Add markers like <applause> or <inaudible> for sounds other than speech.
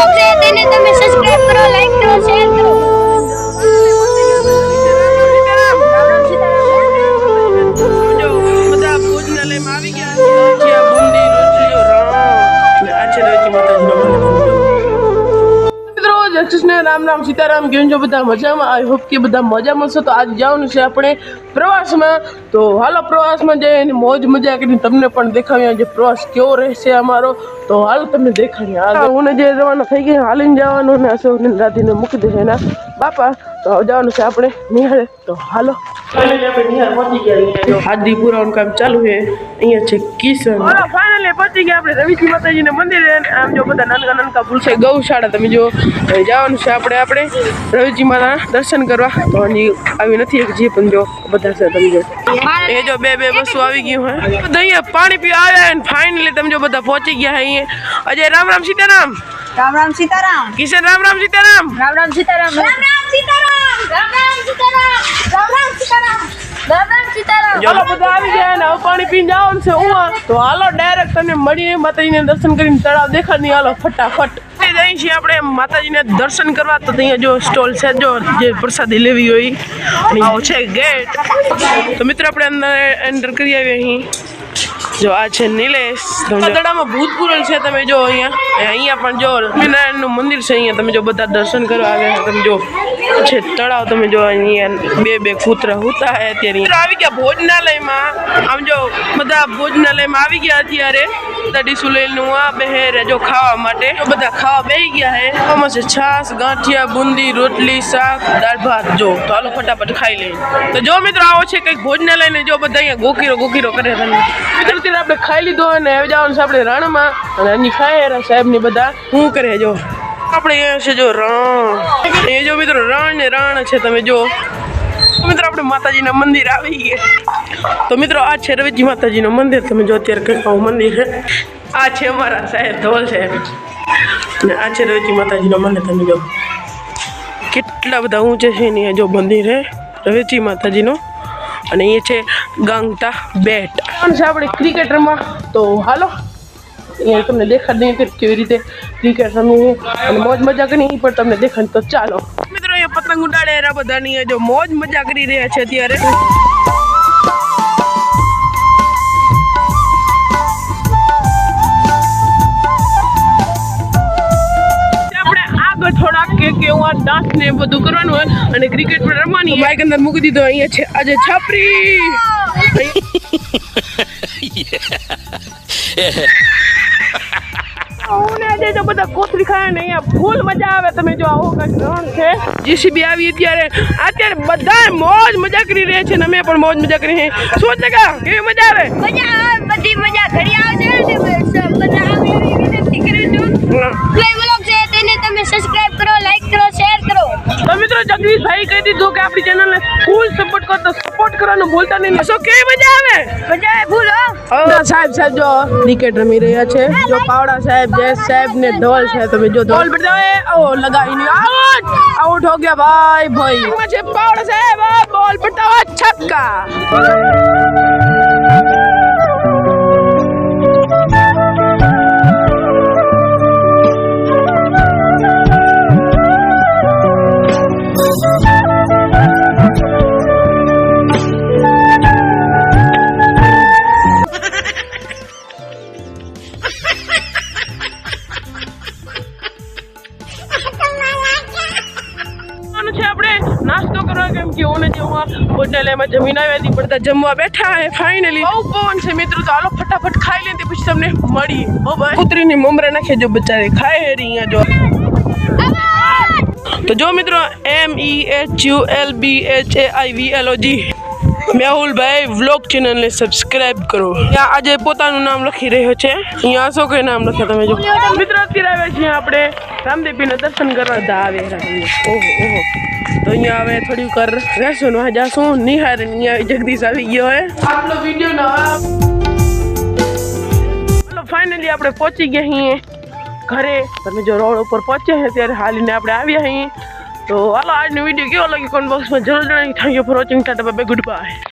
Blog છે તેને તમે સબસ્ક્રાઇબ કરો લાઈક કરો શેર કરો. રામ રામ રામ સીતારામ કેમ છો? બધા મજામાં? આઈ હોપ કે બધા મજામાં છો તો આજ જવાનું છે આપણે પ્રવાસમાં. તો હાલો, પ્રવાસમાં જઈને મોજ મજા કરીને તમને પણ દેખાડીએ જે પ્રવાસ કેવો રહેશે અમારો? તો હાલ તમને દેખાડીએ આગળ હું જે રવાના થઈ ગયા હાલીને જવાનું ને અશોકને રાધીને મૂકી દેશે એના. બાપા તો જવાનું છે આપણે નિહાળે. તો હાલો. અહીંયા હાદી પુરાવાનું કામ ચાલુ છે. અહીંયા છે કિશન. ફાઇનલી પહોંચી ગયા આપણે. રવિજી માતાજીના મંદિરે આમ જો બધા નાનકા નાનકા પુલ ગૌશાળા તમે જો જવાનું છે આપણે આપણે. રવિજી માતાના દર્શન કરવા. તો હજી આવી નથી એક જે પણ જો બધા છે તમે જો. એ જો બે બે બસો આવી ગયું હે. બધા અહીંયા પાણી પીવા આવ્યા અને ફાઇનલી તમે જો બધા પહોંચી ગયા હે અહીંયા અજય રામ રામ સીતારામ. રામ રામ સીતારામ. કિશન રામ રામ સીતારામ. રામ રામ સીતારામ. રામ રામ સીતારામ. રામ રામ સીતારામ. રામ રામ સીતારામ. રામ રામ સીતારામ. ચાલો બધા આવી ગયા ને પાણી પીને જવાનું છે ઉવા. તો હાલો ડાયરેક્ટ તમને મળીએ માતાજીને દર્શન કરીને તળાવ દેખાડ નહીં હાલો ફટાફટ. જઈએ છીએ આપણે માતાજીને દર્શન કરવા. તો અહીંયા જો સ્ટોલ છે જો જે પ્રસાદી લેવી હોય. આવો છે ગેટ તો મિત્રો આપણે અંદર એન્ટર કરી આવીએ અહીં. જો આ છે નિલેશ તળાવમાં ભૂતપૂર્વ છે, તમે જો અહીંયા. અહીંયા પણ જો લક્ષ્મીનારાયણનું મંદિર છે, અહીંયા તમે જો બધા દર્શન કરવા આવ્યા તમે જો. છે. તળાવ તમે જો અહીંયા બે બે કૂતરા હુતા હે અત્યારે. આવી ગયા ભોજનાલયમાં. આમ જો બધા ભોજનાલયમાં આવી ગયા અત્યારે. બધા ડીસુલેલનું આ બહેર જો ખાવા માટે. બધા ખાવા બેહી ગયા હે. આમાં છે છાસ, ગાંઠિયા, બુંદી, રોટલી, શાક, દાળ, ભાત. જો, તો હાલો ફટાફટ ખાઈ લઈએ. તો જો મિત્રો, આવો છે કંઈક ભોજનાલય ને જો બધા અહીંયા ગોકીરો ગોકીરો કરે મિત્રો અત્યારે આપણે ખાઈ લીધો અને હવે જવાનું છે આપણે રણમાં. અને અહીં ખાય સાહેબ ને બધા. શું કરે જો? આપણે અહીંયા છે જો રણ. એ જો મિત્રો રણ ને રણ છે, તમે જો તો મિત્રો આપણે માતાજીના મંદિર આવી ગયા. તો મિત્રો આ છે રવિજી માતાજીનું મંદિર, તમે જો અત્યારે કંઈક મંદિર છે. આ છે અમારા સાહેબ ધોલ સાહેબ અને આ છે રવિજી માતાજીનું મંદિર, તમે જો કેટલા બધા ઊંચે છે ને અહીંયા જો મંદિર છે, રવેજી માતાજીનો. અને અહીંયા છે ગાંગટા બેટ. છે આપણે ક્રિકેટ રમવા તો હાલો. અહીંયા તમને દેખાડ નહીં કે કેવી રીતે ક્રિકેટ રમી અને મોજ મજા કરી એ પણ તમને દેખાડ તો ચાલો. મિત્રો અહીંયા પતંગ ઉડાડે એરા બધાની જો મોજ મજા કરી રહ્યા છે અત્યારે. આપણે આગળ થોડાક કે કેવું ડાન્સ ને બધું કરવાનું હોય અને ક્રિકેટ પણ રમવાની બાઈક અંદર મૂકી દીધો અહીંયા છે આજે છાપરી. <laughs> તો બધા કોથળી ખાયા ને અહીંયા ફૂલ મજા આવે. તમે જો આવો કંઈક રણ છે. જીસીબી આવી અત્યારે. અત્યારે બધા મોજ મજા કરી રહ્યા છે ને અમે પણ મોજ મજા કરી. શું જગા કેવી મજા આવે? મજા આવે, બધી મજા ઘડી આવશે કે આપણી ચેનલને ફૂલ સપોર્ટ કરો તો સપોર્ટ કરવાનું ભૂલતા નહીં. શું કેવી મજા આવે? મજા આવે ફૂલ હો. સાહેબ સાહેબ જો ક્રિકેટ રમી રહ્યા છે. જો પાવડા સાહેબ જય સાહેબ ને ધોલ છે. તમે જો ધોલ ઓ લગાવી ની આઉટ! આઉટ હો ગયા ભાઈ ભાઈ. છે પાવડા સાહેબ બોલ બતાવો છક્કા કરવા કેમ કે ઓને જેવા જમીન આવ્યા હતી બધા જમવા બેઠા હે ફાઇનલી બહુ પવન છે મિત્રો? તો હાલો ફટાફટ ખાઈ લે પછી તમને મળી કૂતરીની મમરે નાખે જો બચારે. ખાય હેરી અહીંયા જો. તો જો મિત્રો M E H U L B H A I V L O G Mehulbhai vlog ચેનલને સબસ્ક્રાઇબ કરો ત્યાં આજે પોતાનું નામ લખી રહ્યો છે અહીંયા અશોકે નામ લખ્યા તમે જો મિત્રો અત્યારે આવ્યા છીએ આપણે રામદેવીના દર્શન કરવા દા આવે ઓહો ઓહો તો અહીંયા હવે થોડી વાર રહેશું ને જાશું નિહાર અહીંયા જગદીશ આવી ગયો હે આપણો વીડિયો ના ચલો ફાઇનલી આપણે પહોંચી ગયા અહીં ઘરે. તમે જો રોડ ઉપર પહોંચ્યા છે ત્યારે હાલીને આપણે આવ્યા અહીં તો હાલો, આજનો વીડિયો કેવો લાગ્યો? કોમેન્ટ બોક્સમાં જરૂર જણાવી. Thank you for watching tata bye good bye